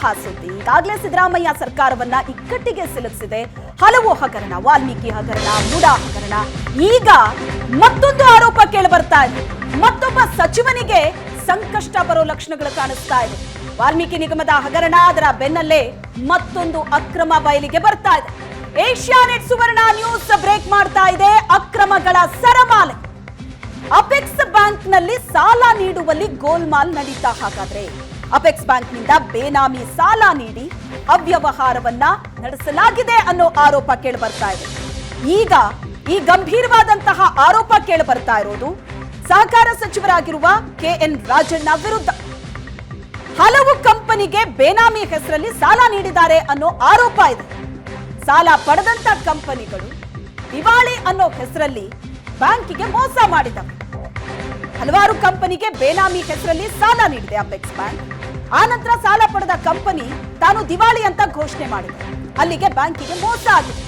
ಎನ್ನುವಂತಹ ಸುದ್ದಿ. ಈಗಾಗಲೇ ಸಿದ್ದರಾಮಯ್ಯ ಸರ್ಕಾರವನ್ನ ಇಕ್ಕಟ್ಟಿಗೆ ಸಿಲುಕಿಸಿದೆ. ಹಲವು ಹಗರಣ, ವಾಲ್ಮೀಕಿ ಹಗರಣ ಮೂಡಾ ಹಗರಣ. ಈಗ ಮತ್ತೊಂದು ಆರೋಪ ಕೇಳಿ ಬರ್ತಾ ಇದೆ. ಮತ್ತೊಬ್ಬ ಸಚಿವನಿಗೆ ಸಂಕಷ್ಟ ಬರೋ ಲಕ್ಷಣಗಳು ಕಾಣಿಸ್ತಾ ಇದೆ. ವಾಲ್ಮೀಕಿ ನಿಗಮದ ಹಗರಣ ಅದರ ಬೆನ್ನಲ್ಲೇ ಮತ್ತೊಂದು ಅಕ್ರಮ ಬಯಲಿಗೆ ಬರ್ತಾ ಇದೆ. ಏಷ್ಯಾನೆಟ್ ಸುವರ್ಣ ನ್ಯೂಸ್ ಬ್ರೇಕ್ ಮಾಡ್ತಾ ಇದೆ. ಅಕ್ರಮಗಳ ಸರಮಾಲೆ. ಅಪೆಕ್ಸ್ ಬ್ಯಾಂಕ್ನಲ್ಲಿ ಸಾಲ ನೀಡುವಲ್ಲಿ ಗೋಲ್ಮಾಲ್ ನಡೀತಾ ಹಾಗಾದ್ರೆ. ಅಪೆಕ್ಸ್ ಬ್ಯಾಂಕ್ನಿಂದ ಬೇನಾಮಿ ಸಾಲ ನೀಡಿ ಅವ್ಯವಹಾರವನ್ನ ನಡೆಸಲಾಗಿದೆ ಅನ್ನೋ ಆರೋಪ ಕೇಳಿ ಬರ್ತಾ ಇದೆ. ಈಗ ಈ ಗಂಭೀರವಾದಂತಹ ಆರೋಪ ಕೇಳಿ ಬರ್ತಾ ಇರೋದು ಸಹಕಾರ ಸಚಿವರಾಗಿರುವ ಕೆ ಎನ್ ರಾಜಣ್ಣ ವಿರುದ್ಧ. ಹಲವು ಕಂಪನಿಗೆ ಬೇನಾಮಿ ಹೆಸರಲ್ಲಿ ಸಾಲ ನೀಡಿದ್ದಾರೆ ಅನ್ನೋ ಆರೋಪ ಇದೆ. ಸಾಲ ಪಡೆದಂತ ಕಂಪನಿಗಳು ದಿವಾಳಿ ಅನ್ನೋ ಹೆಸರಲ್ಲಿ ಬ್ಯಾಂಕಿಗೆ ಮೋಸ ಮಾಡಿದವು. ಹಲವಾರು ಕಂಪನಿಗೆ ಬೇನಾಮಿ ಹೆಸರಲ್ಲಿ ಸಾಲ ನೀಡಿದೆ ಅಪೆಕ್ಸ್ ಬ್ಯಾಂಕ್. ಆ ನಂತರ ಸಾಲ ಪಡೆದ ಕಂಪನಿ ತಾನು ದಿವಾಳಿ ಅಂತ ಘೋಷಣೆ ಮಾಡಿದೆ. ಅಲ್ಲಿಗೆ ಬ್ಯಾಂಕಿಗೆ ಮೋಸ ಆಗಿದೆ.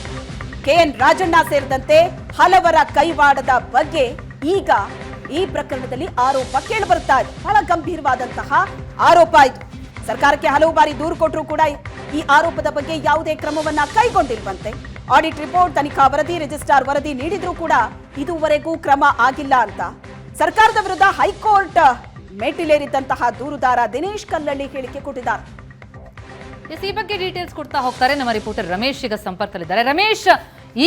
ಕೆ ಎನ್ ರಾಜಣ್ಣ ಸೇರಿದಂತೆ ಹಲವರ ಕೈವಾಡದ ಬಗ್ಗೆ ಈಗ ಈ ಪ್ರಕರಣದಲ್ಲಿ ಆರೋಪ ಕೇಳಿಬರುತ್ತಾ ಇದೆ. ಬಹಳ ಗಂಭೀರವಾದಂತಹ ಆರೋಪ ಇದು. ಸರ್ಕಾರಕ್ಕೆ ಹಲವು ಬಾರಿ ದೂರು ಕೊಟ್ಟರು ಕೂಡ ಈ ಆರೋಪದ ಬಗ್ಗೆ ಯಾವುದೇ ಕ್ರಮವನ್ನ ಕೈಗೊಂಡಿರುವಂತೆ ಆಡಿಟ್ ರಿಪೋರ್ಟ್, ತನಿಖಾ ವರದಿ, ರಿಜಿಸ್ಟ್ರಾರ್ ವರದಿ ನೀಡಿದ್ರೂ ಕೂಡ ಇದುವರೆಗೂ ಕ್ರಮ ಆಗಿಲ್ಲ ಅಂತ. ಸರ್ಕಾರದ ವಿರುದ್ಧ ಹೈಕೋರ್ಟ್ ಮೆಟ್ಟಿಲೇರಿದ್ದಂತಹ ದೂರುದಾರ ದಿನೇಶ್ ಕಲ್ಲಳ್ಳಿ ಹೇಳಿಕೆ ಕೊಟ್ಟಿದ್ದಾರೆ. ಈ ಬಗ್ಗೆ ಡೀಟೇಲ್ಸ್ ಕೊಡ್ತಾ ಹೋಗ್ತಾರೆ ನಮ್ಮ ರಿಪೋರ್ಟರ್ ರಮೇಶ್. ಈಗ ಸಂಪರ್ಕದಲ್ಲಿದ್ದಾರೆ. ರಮೇಶ್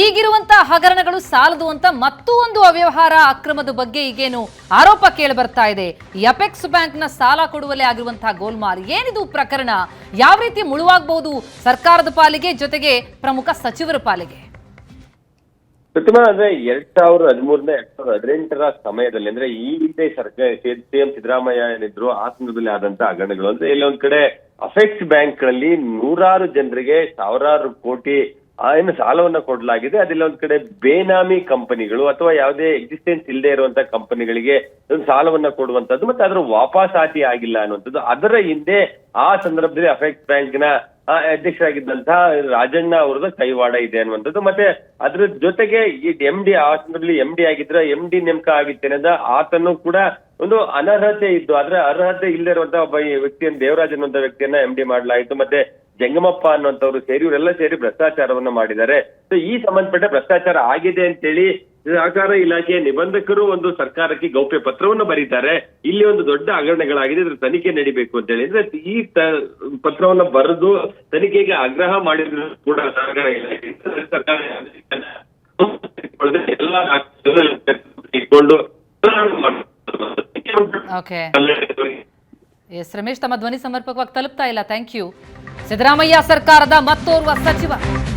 ಈಗಿರುವಂತಹ ಹಗರಣಗಳು ಸಾಲದು ಅಂತ ಮತ್ತೂ ಒಂದು ಅವ್ಯವಹಾರ ಅಕ್ರಮದ ಬಗ್ಗೆ ಈಗೇನು ಆರೋಪ ಕೇಳಿ ಬರ್ತಾ ಇದೆ. ಎಪೆಕ್ಸ್ ಬ್ಯಾಂಕ್ನ ಸಾಲ ಕೊಡುವಲ್ಲೇ ಆಗಿರುವಂತಹ ಗೋಲ್ಮಾಲ್, ಏನಿದು ಪ್ರಕರಣ? ಯಾವ ರೀತಿ ಮುಳುವಾಗಬಹುದು ಸರ್ಕಾರದ ಪಾಲಿಗೆ ಜೊತೆಗೆ ಪ್ರಮುಖ ಸಚಿವರ ಪಾಲಿಗೆ? ಪ್ರತಿಮಾ ಅಂದ್ರೆ ಎರಡ್ ಸಾವಿರದ ಹದಿಮೂರನೇ ಎರಡ್ ಸಾವಿರದ ಹದಿನೆಂಟರ ಸಮಯದಲ್ಲಿ, ಅಂದ್ರೆ ಈ ಹಿಂದೆ ಸರ್ಕಾರ ಸಿಎಂ ಸಿದ್ದರಾಮಯ್ಯ ಏನಿದ್ರು ಆ ಸಂದರ್ಭದಲ್ಲಿ ಆದಂತ ಹಗರಣಗಳು, ಅಂದ್ರೆ ಇಲ್ಲಿ ಒಂದ್ ಕಡೆ ಅಫೆಕ್ಸ್ ಬ್ಯಾಂಕ್ಗಳಲ್ಲಿ ನೂರಾರು ಜನರಿಗೆ ಸಾವಿರಾರು ಕೋಟಿ ಏನು ಸಾಲವನ್ನ ಕೊಡಲಾಗಿದೆ. ಅದಿಲ್ಲ ಒಂದ್ ಕಡೆ ಬೇನಾಮಿ ಕಂಪನಿಗಳು ಅಥವಾ ಯಾವುದೇ ಎಕ್ಸಿಸ್ಟೆನ್ಸ್ ಇಲ್ಲದೆ ಇರುವಂತ ಕಂಪನಿಗಳಿಗೆ ಸಾಲವನ್ನ ಕೊಡುವಂತದ್ದು, ಮತ್ತೆ ಅದರ ವಾಪಸಾತಿ ಆಗಿಲ್ಲ ಅನ್ನುವಂಥದ್ದು. ಅದರ ಹಿಂದೆ ಆ ಸಂದರ್ಭದಲ್ಲಿ ಅಫೆಕ್ಟ್ ಬ್ಯಾಂಕ್ನ ಅಧ್ಯಕ್ಷರಾಗಿದ್ದಂತಹ ರಾಜಣ್ಣ ಅವ್ರದ್ದು ಕೈವಾಡ ಇದೆ ಅನ್ನುವಂಥದ್ದು. ಮತ್ತೆ ಅದ್ರ ಜೊತೆಗೆ ಈ ಎಂ ಡಿ ಆ ಸಂದರ್ಭದಲ್ಲಿ ಎಂ ಡಿ ಆಗಿದ್ರೆ ಎಂ ಡಿ ನೇಮಕ ಆಗಿತ್ತೇನದ ಆತನು ಕೂಡ ಒಂದು ಅನರ್ಹತೆ ಇದ್ದು ಆದ್ರೆ ಅರ್ಹತೆ ಇಲ್ಲದೆ ಇರುವಂತಹ ಒಬ್ಬ ವ್ಯಕ್ತಿಯನ್ನು ದೇವರಾಜ್ ಅನ್ನುವಂಥ ವ್ಯಕ್ತಿಯನ್ನ ಎಂ ಡಿ ಮಾಡಲಾಯಿತು. ಮತ್ತೆ ಜಂಗಮಪ್ಪ ಅನ್ನುವಂಥವ್ರು ಸೇರಿ, ಇವರೆಲ್ಲ ಸೇರಿ ಭ್ರಷ್ಟಾಚಾರವನ್ನ ಮಾಡಿದ್ದಾರೆ. ಸೊ ಈ ಸಂಬಂಧಪಟ್ಟ ಭ್ರಷ್ಟಾಚಾರ ಆಗಿದೆ ಅಂತೇಳಿ ಸಹಕಾರ ಇಲಾಖೆಯ ನಿಬಂಧಕರು ಒಂದು ಸರ್ಕಾರಕ್ಕೆ ಗೌಪ್ಯ ಪತ್ರವನ್ನು ಬರೀತಾರೆ. ಇಲ್ಲಿ ಒಂದು ದೊಡ್ಡ ಹಗರಣಗಳಾಗಿದೆ, ಇದ್ರ ತನಿಖೆ ನಡಿಬೇಕು ಅಂತ ಹೇಳಿದ್ರೆ ಈ ಪತ್ರವನ್ನ ಬರೆದು ತನಿಖೆಗೆ ಆಗ್ರಹ ಮಾಡಿದ್ರು ಕೂಡ ಸಹಕಾರ ಇಲಾಖೆ. ಸರ್ಕಾರ ಎಸ್ ರಮೇಶ್ ತಮ್ಮ ಧ್ವನಿ ಸಮರ್ಪಕವಾಗಿ ತಲುಪ್ತಾ ಇಲ್ಲ. ಥ್ಯಾಂಕ್ ಯು ಸಿದ್ದರಾಮಯ್ಯ ಸರ್ಕಾರದ ಮತ್ತೋರ್ವ ಸಚಿವ.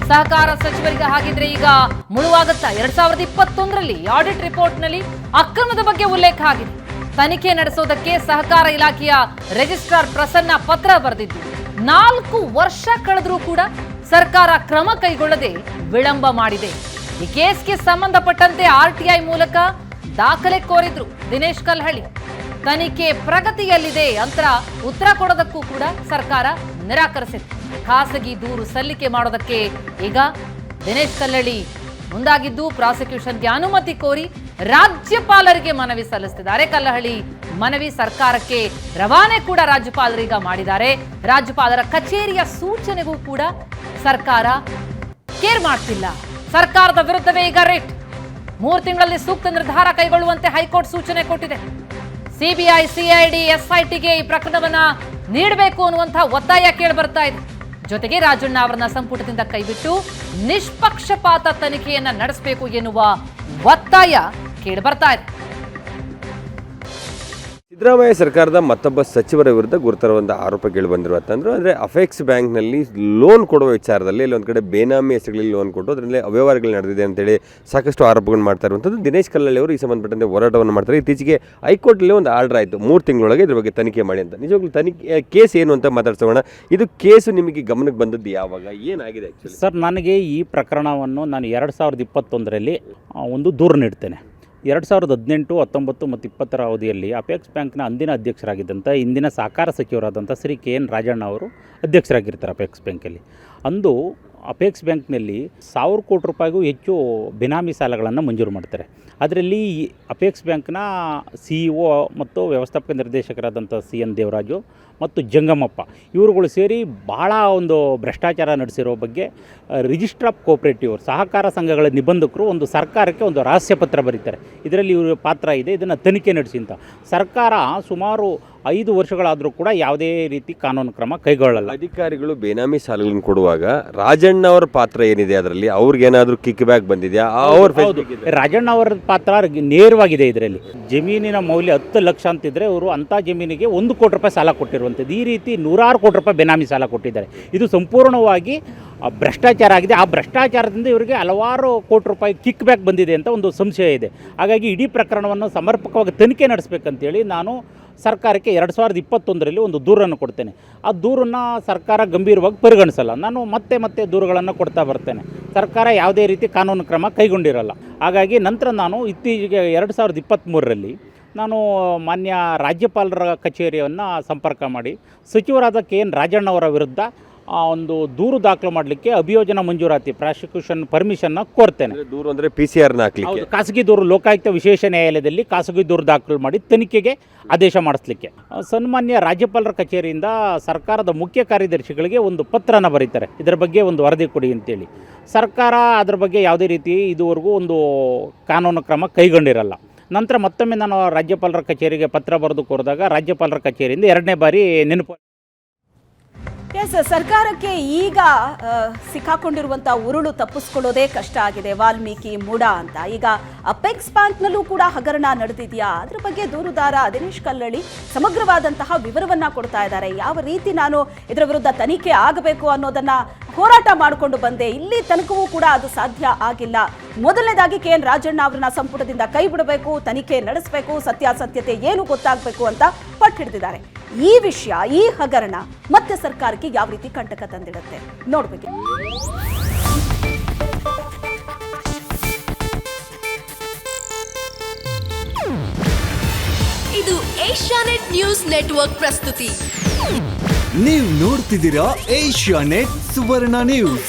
ಸಹಕಾರ ಸಚಿವರಿಗೆ ಹಾಗಿದ್ರೆ ಈಗ ಮುಳುವಾಗುತ್ತಾ. ಎರಡ್ ಸಾವಿರದ ಇಪ್ಪತ್ತೊಂದರಲ್ಲಿ ಆಡಿಟ್ ರಿಪೋರ್ಟ್ನಲ್ಲಿ ಅಕ್ರಮದ ಬಗ್ಗೆ ಉಲ್ಲೇಖ ಆಗಿದೆ. ತನಿಖೆ ನಡೆಸೋದಕ್ಕೆ ಸಹಕಾರ ಇಲಾಖೆಯ ರಿಜಿಸ್ಟ್ರಾರ್ ಪ್ರಸನ್ನ ಪತ್ರ ಬರೆದಿದ್ದು, ನಾಲ್ಕು ವರ್ಷ ಕಳೆದರೂ ಕೂಡ ಸರ್ಕಾರ ಕ್ರಮ ಕೈಗೊಳ್ಳದೆ ವಿಳಂಬ ಮಾಡಿದೆ. ಈ ಕೇಸ್ಗೆ ಸಂಬಂಧಪಟ್ಟಂತೆ ಆರ್ಟಿಐ ಮೂಲಕ ದಾಖಲೆ ಕೋರಿದ್ರು ದಿನೇಶ್ ಕಲ್ಹಳ್ಳಿ. ತನಿಖೆ ಪ್ರಗತಿಯಲ್ಲಿದೆ ಅಂತ ಉತ್ತರ ಕೊಡೋದಕ್ಕೂ ಕೂಡ ಸರ್ಕಾರ ನಿರಾಕರಿಸಿತ್ತು. ಖಾಸಗಿ ದೂರು ಸಲ್ಲಿಕೆ ಮಾಡೋದಕ್ಕೆ ಈಗ ದಿನೇಶ್ ಕಲ್ಲಳ್ಳಿ ಮುಂದಾಗಿದ್ದು ಪ್ರಾಸಿಕ್ಯೂಷನ್ಗೆ ಅನುಮತಿ ಕೋರಿ ರಾಜ್ಯಪಾಲರಿಗೆ ಮನವಿ ಸಲ್ಲಿಸುತ್ತಿದ್ದಾರೆ ಕಲ್ಲಹಳ್ಳಿ ಮನವಿ ಸರ್ಕಾರಕ್ಕೆ ರವಾನೆ ಕೂಡ ರಾಜ್ಯಪಾಲರೀಗ ಮಾಡಿದ್ದಾರೆ. ರಾಜ್ಯಪಾಲರ ಕಚೇರಿಯ ಸೂಚನೆಗೂ ಕೂಡ ಸರ್ಕಾರ ಕೇರ್ ಮಾಡ್ತಿಲ್ಲ. ಸರ್ಕಾರದ ವಿರುದ್ಧವೇ ಈಗ ರೇಟ್. ಮೂರು ತಿಂಗಳಲ್ಲಿ ಸೂಕ್ತ ನಿರ್ಧಾರ ಕೈಗೊಳ್ಳುವಂತೆ ಹೈಕೋರ್ಟ್ ಸೂಚನೆ ಕೊಟ್ಟಿದೆ. ಸಿಬಿಐ, ಸಿಐಡಿ, ಎಸ್ಐಟಿಗೆ ಈ ಪ್ರಕರಣವನ್ನ ನೀಡಬೇಕು ಅನ್ನುವಂತಹ ಒತ್ತಾಯ ಕೇಳಿ ಬರ್ತಾ ಇದೆ. ಜೊತೆಗೆ ರಾಜಣ್ಣ ಅವರನ್ನ ಸಂಪುಟದಿಂದ ಕೈಬಿಟ್ಟು ನಿಷ್ಪಕ್ಷಪಾತ ತನಿಖೆಯನ್ನ ನಡೆಸಬೇಕು ಎನ್ನುವ ಒತ್ತಾಯ ಕೇಳಿ ಬರ್ತಾ ಇದೆ. ಸಿದ್ದರಾಮಯ್ಯ ಸರ್ಕಾರದ ಮತ್ತೊಬ್ಬ ಸಚಿವರ ವಿರುದ್ಧ ಗುರುತರವಾದ ಆರೋಪ ಕೇಳಿ ಬಂದಿರುವಂತಂದ್ರೆ ಅಂದರೆ ಅಫೆಕ್ಸ್ ಬ್ಯಾಂಕ್ನಲ್ಲಿ ಲೋನ್ ಕೊಡುವ ವಿಚಾರದಲ್ಲಿ ಇಲ್ಲಿ ಒಂದು ಕಡೆ ಬೇನಾಮಿ ಹೆಸರುಗಳಲ್ಲಿ ಲೋನ್ ಕೊಟ್ಟು ಅದರಲ್ಲಿ ಅವ್ಯವಹಾರಗಳು ನಡೆದಿದೆ ಅಂತೇಳಿ ಸಾಕಷ್ಟು ಆರೋಪಗಳನ್ನು ಮಾಡ್ತಾ ಇರುವಂಥದ್ದು. ದಿನೇಶ್ ಕಲ್ಲಳ್ಳಿ ಅವರು ಈ ಸಂಬಂಧಪಟ್ಟಂತೆ ಹೋರಾಟವನ್ನು ಮಾಡ್ತಾರೆ. ಇತ್ತೀಚೆಗೆ ಹೈಕೋರ್ಟಲ್ಲಿ ಒಂದು ಆರ್ಡರ್ ಆಯಿತು. ಮೂರು ತಿಂಗಳೊಳಗೆ ಇದ್ರ ಬಗ್ಗೆ ತನಿಖೆ ಮಾಡಿ ಅಂತ. ನಿಜವಾಗ್ಲೂ ತನಿಖೆ, ಕೇಸ್ ಏನು ಅಂತ ಮಾತಾಡ್ಸೋಣ. ಇದು ಕೇಸು ನಿಮಗೆ ಗಮನಕ್ಕೆ ಬಂದದ್ದು ಯಾವಾಗ? ಏನಾಗಿದೆ ಸರ್, ನನಗೆ ಈ ಪ್ರಕರಣವನ್ನು ನಾನು ಎರಡು ಸಾವಿರದ ಇಪ್ಪತ್ತೊಂದರಲ್ಲಿ ಒಂದು ದೂರು ನೀಡ್ತೇನೆ. ಎರಡು ಸಾವಿರದ ಹದಿನೆಂಟು, ಹತ್ತೊಂಬತ್ತು ಮತ್ತು ಇಪ್ಪತ್ತರ ಅವಧಿಯಲ್ಲಿ ಅಪೆಕ್ಸ್ ಬ್ಯಾಂಕ್ನ ಅಂದಿನ ಅಧ್ಯಕ್ಷರಾಗಿದ್ದಂಥ ಇಂದಿನ ಸಹಕಾರ ಸಚಿವರಾದಂಥ ಶ್ರೀ ಕೆ ಎನ್ ರಾಜಣ್ಣ ಅವರು ಅಧ್ಯಕ್ಷರಾಗಿರ್ತಾರೆ ಅಪೆಕ್ಸ್ ಬ್ಯಾಂಕಲ್ಲಿ ಅಂದು ಅಪೆಕ್ಸ್ ಬ್ಯಾಂಕ್ನಲ್ಲಿ ಸಾವಿರ ಕೋಟಿ ರೂಪಾಯಿಗೂ ಹೆಚ್ಚು ಬಿನಾಮಿ ಸಾಲಗಳನ್ನು ಮಂಜೂರು ಮಾಡ್ತಾರೆ. ಅದರಲ್ಲಿ ಅಪೆಕ್ಸ್ ಬ್ಯಾಂಕ್ನ ಸಿ ಇ ಒ ಮತ್ತು ವ್ಯವಸ್ಥಾಪಕ ನಿರ್ದೇಶಕರಾದಂಥ ಸಿ ಎನ್ ದೇವರಾಜು ಮತ್ತು ಜಂಗಮಪ್ಪ, ಇವರುಗಳು ಸೇರಿ ಭಾಳ ಒಂದು ಭ್ರಷ್ಟಾಚಾರ ನಡೆಸಿರೋ ಬಗ್ಗೆ ರಿಜಿಸ್ಟರ್ ಆಫ್ ಕೋಪರೇಟಿವ್ ಸಹಕಾರ ಸಂಘಗಳ ನಿಬಂಧಕರು ಒಂದು ಸರ್ಕಾರಕ್ಕೆ ಒಂದು ರಹಸ್ಯ ಪತ್ರ ಬರೀತಾರೆ. ಇದರಲ್ಲಿ ಇವರು ಪಾತ್ರ ಇದೆ, ಇದನ್ನು ತನಿಖೆ ನಡೆಸಿ ಅಂತ. ಸರ್ಕಾರ ಸುಮಾರು ಐದು ವರ್ಷಗಳಾದರೂ ಕೂಡ ಯಾವುದೇ ರೀತಿ ಕಾನೂನು ಕ್ರಮ ಕೈಗೊಳ್ಳಲ್ಲ. ಅಧಿಕಾರಿಗಳು ಬೇನಾಮಿ ಸಾಲಗಳನ್ನು ಕೊಡುವಾಗ ರಾಜಣ್ಣ ಅವರ ಪಾತ್ರ ಏನಿದೆ ಅದರಲ್ಲಿ? ಅವ್ರಿಗೇನಾದರೂ ಕಿಕ್ ಬ್ಯಾಕ್ ಬಂದಿದೆಯಾ? ಅವ್ರ ರಾಜಣ್ಣ ಅವರ ಪಾತ್ರ ನೇರವಾಗಿದೆ ಇದರಲ್ಲಿ. ಜಮೀನಿನ ಮೌಲ್ಯ ಹತ್ತು ಲಕ್ಷ ಅಂತಿದ್ರೆ ಅವರು ಅಂಥ ಜಮೀನಿಗೆ ಒಂದು ಕೋಟಿ ರೂಪಾಯಿ ಸಾಲ ಕೊಟ್ಟಿರುವಂಥದ್ದು. ಈ ರೀತಿ ನೂರಾರು ಕೋಟಿ ರೂಪಾಯಿ ಬೇನಾಮಿ ಸಾಲ ಕೊಟ್ಟಿದ್ದಾರೆ. ಇದು ಸಂಪೂರ್ಣವಾಗಿ ಭ್ರಷ್ಟಾಚಾರ ಆಗಿದೆ. ಆ ಭ್ರಷ್ಟಾಚಾರದಿಂದ ಇವರಿಗೆ ಹಲವಾರು ಕೋಟಿ ರೂಪಾಯಿ ಕಿಕ್ ಬ್ಯಾಕ್ ಬಂದಿದೆ ಅಂತ ಒಂದು ಸಂಶಯ ಇದೆ. ಹಾಗಾಗಿ ಇಡೀ ಪ್ರಕರಣವನ್ನು ಸಮರ್ಪಕವಾಗಿ ತನಿಖೆ ನಡೆಸಬೇಕಂತೇಳಿ ನಾನು ಸರ್ಕಾರಕ್ಕೆ ಎರಡು ಸಾವಿರದ ಇಪ್ಪತ್ತೊಂದರಲ್ಲಿ ಒಂದು ದೂರನ್ನು ಕೊಡ್ತೇನೆ. ಆ ದೂರನ್ನು ಸರ್ಕಾರ ಗಂಭೀರವಾಗಿ ಪರಿಗಣಿಸಲ್ಲ. ನಾನು ಮತ್ತೆ ಮತ್ತೆ ದೂರುಗಳನ್ನು ಕೊಡ್ತಾ ಬರ್ತೇನೆ. ಸರ್ಕಾರ ಯಾವುದೇ ರೀತಿ ಕಾನೂನು ಕ್ರಮ ಕೈಗೊಂಡಿರಲ್ಲ. ಹಾಗಾಗಿ ನಂತರ ನಾನು ಇತ್ತೀಚೆಗೆ ಎರಡು ಸಾವಿರದ ಇಪ್ಪತ್ತ್ಮೂರರಲ್ಲಿ ನಾನು ಮಾನ್ಯ ರಾಜ್ಯಪಾಲರ ಕಚೇರಿಯನ್ನು ಸಂಪರ್ಕ ಮಾಡಿ, ಸಚಿವರಾದ ಕೆ ಎನ್ ರಾಜಣ್ಣವರ ವಿರುದ್ಧ ಒಂದು ದೂರು ದಾಖಲು ಮಾಡಲಿಕ್ಕೆ ಅಭಿಯೋಜನ ಮಂಜೂರಾತಿ ಪ್ರಾಸಿಕ್ಯೂಷನ್ ಪರ್ಮಿಷನ್ನ ಕೋರ್ತೇನೆ. ದೂರು ಅಂದರೆ ಪಿ ಸಿ ಆರ್ನ ಹಾಕಲಿಕ್ಕೆ. ಖಾಸಗಿ ದೂರು ಲೋಕಾಯುಕ್ತ ವಿಶೇಷ ನ್ಯಾಯಾಲಯದಲ್ಲಿ ಖಾಸಗಿ ದೂರು ದಾಖಲು ಮಾಡಿ ತನಿಖೆಗೆ ಆದೇಶ ಮಾಡಿಸ್ಲಿಕ್ಕೆ. ಸನ್ಮಾನ್ಯ ರಾಜ್ಯಪಾಲರ ಕಚೇರಿಯಿಂದ ಸರ್ಕಾರದ ಮುಖ್ಯ ಕಾರ್ಯದರ್ಶಿಗಳಿಗೆ ಒಂದು ಪತ್ರನ ಬರೀತಾರೆ. ಇದರ ಬಗ್ಗೆ ಒಂದು ವರದಿ ಕೊಡಿ ಅಂತೇಳಿ. ಸರ್ಕಾರ ಅದರ ಬಗ್ಗೆ ಯಾವುದೇ ರೀತಿ ಇದುವರೆಗೂ ಒಂದು ಕಾನೂನು ಕ್ರಮ ಕೈಗೊಂಡಿರಲ್ಲ. ನಂತರ ಮತ್ತೊಮ್ಮೆ ನಾನು ರಾಜ್ಯಪಾಲರ ಕಚೇರಿಗೆ ಪತ್ರ ಬರೆದು ಕೋರಿದಾಗ ರಾಜ್ಯಪಾಲರ ಕಚೇರಿಯಿಂದ ಎರಡನೇ ಬಾರಿ ನೆನಪು ಎಸ್ ಸರ್ಕಾರಕ್ಕೆ ಈಗ ಆ, ಸಿಕ್ಕಾಕೊಂಡಿರುವಂತ ಉರುಳು ತಪ್ಪಿಸ್ಕೊಳ್ಳೋದೇ ಕಷ್ಟ ಆಗಿದೆ. ವಾಲ್ಮೀಕಿ ಮೂಡ ಅಂತ. ಈಗ ಅಪೆಕ್ಸ್ ಬ್ಯಾಂಕ್ನಲ್ಲೂ ಕೂಡ ಹಗರಣ ನಡೆದಿದೆಯಾ? ಅದ್ರ ಬಗ್ಗೆ ದೂರುದಾರ ದಿನೇಶ್ ಕಲ್ಲಳ್ಳಿ ಸಮಗ್ರವಾದಂತಹ ವಿವರವನ್ನ ಕೊಡ್ತಾ ಇದ್ದಾರೆ. ಯಾವ ರೀತಿ ನಾನು ಇದರ ವಿರುದ್ಧ ತನಿಖೆ ಆಗಬೇಕು ಅನ್ನೋದನ್ನ ಹೋರಾಟ ಮಾಡಿಕೊಂಡು ಬಂದೆ. ಇಲ್ಲಿ ತನಕವೂ ಕೂಡ ಅದು ಸಾಧ್ಯ ಆಗಿಲ್ಲ. ಮೊದಲನೇದಾಗಿ ಕೆ ಎನ್ ರಾಜಣ್ಣ ಅವರನ್ನ ಸಂಪುಟದಿಂದ ಕೈ ಬಿಡಬೇಕು ತನಿಖೆ ನಡೆಸಬೇಕು ಸತ್ಯಾಸತ್ಯತೆ ಏನು ಗೊತ್ತಾಗಬೇಕು ಅಂತ ಪಟ್ಟು ಈ ವಿಷಯ ಈ ಹಗರಣ ಮತ್ತೆ ಸರ್ಕಾರಕ್ಕೆ ಯಾವ ರೀತಿ ಕಂಟಕ ತಂದಿಡುತ್ತೆ? ನೋಡ್ಬೇಕು. ಇದು ಏಷ್ಯಾನೆಟ್ ನ್ಯೂಸ್ ನೆಟ್ವರ್ಕ್ ಪ್ರಸ್ತುತಿ. ನೀವು ನೋಡ್ತಿದ್ದೀರಾ ಏಷ್ಯಾ ನೆಟ್ ಸುವರ್ಣ ನ್ಯೂಸ್.